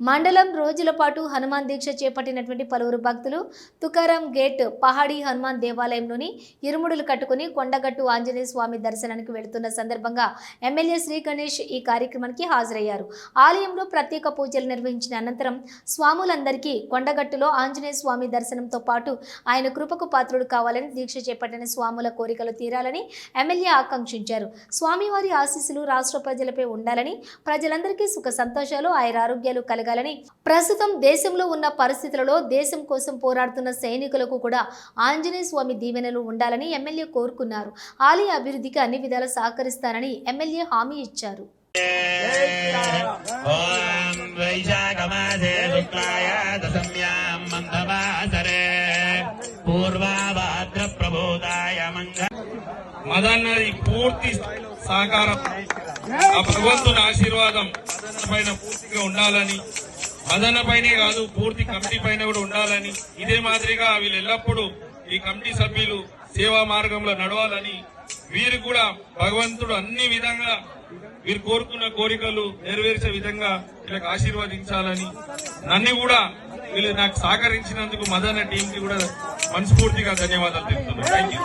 మండలం రోజుల పాటు హనుమాన్ దీక్ష చేపట్టినటువంటి పలువురు భక్తులు తుకారాం గేట్ పహాడీ హనుమాన్ దేవాలయంలోని ఇరుముడులు కట్టుకుని కొండగట్టు ఆంజనేయ స్వామి దర్శనానికి వెళుతున్న సందర్భంగా ఎమ్మెల్యే శ్రీ గణేష్ ఈ కార్యక్రమానికి హాజరయ్యారు. ఆలయంలో ప్రత్యేక పూజలు నిర్వహించిన అనంతరం స్వాములందరికీ కొండగట్టులో ఆంజనేయ స్వామి దర్శనంతో పాటు ఆయన కృపకు పాత్రుడు కావాలని దీక్ష చేపట్టిన స్వాముల కోరికలు తీరాలని ఎమ్మెల్యే ఆకాంక్షించారు. స్వామివారి ఆశీస్సులు రాష్ట్ర ప్రజలపై ఉండాలని ప్రజలందరికీ సుఖ సంతోషాలు ఆయురారోగ్యాలు కలగాలని ప్రస్తుతం దేశంలో ఉన్న పరిస్థితులలో దేశం కోసం పోరాడుతున్న సైనికులకు కూడా ఆంజనేయ స్వామి దీవెనలు ఉండాలని ఎమ్మెల్యే కోరుకున్నారు. ఆలయ అభివృద్ధికి అన్ని విధాలు సహకరిస్తానని ఎమ్మెల్యే హామీ ఇచ్చారు. మదన్నది పూర్తి సహకారం. ఆ భగవంతుని ఆశీర్వాదం మదన పైన పూర్తిగా ఉండాలని మదన పైనే కాదు పూర్తి కమిటీ పైన కూడా ఉండాలని ఇదే మాదిరిగా వీళ్ళు ఎల్లప్పుడూ ఈ కమిటీ సభ్యులు సేవా మార్గంలో నడవాలని వీరు కూడా భగవంతుడు అన్ని విధంగా వీరు కోరుకున్న కోరికలు నెరవేర్చే విధంగా వీళ్ళకి ఆశీర్వదించాలని నన్ను కూడా వీళ్ళు నాకు సహకరించినందుకు మదన టీంకి కూడా మనస్ఫూర్తిగా ధన్యవాదాలు తెలుపుతున్నాను. Thank you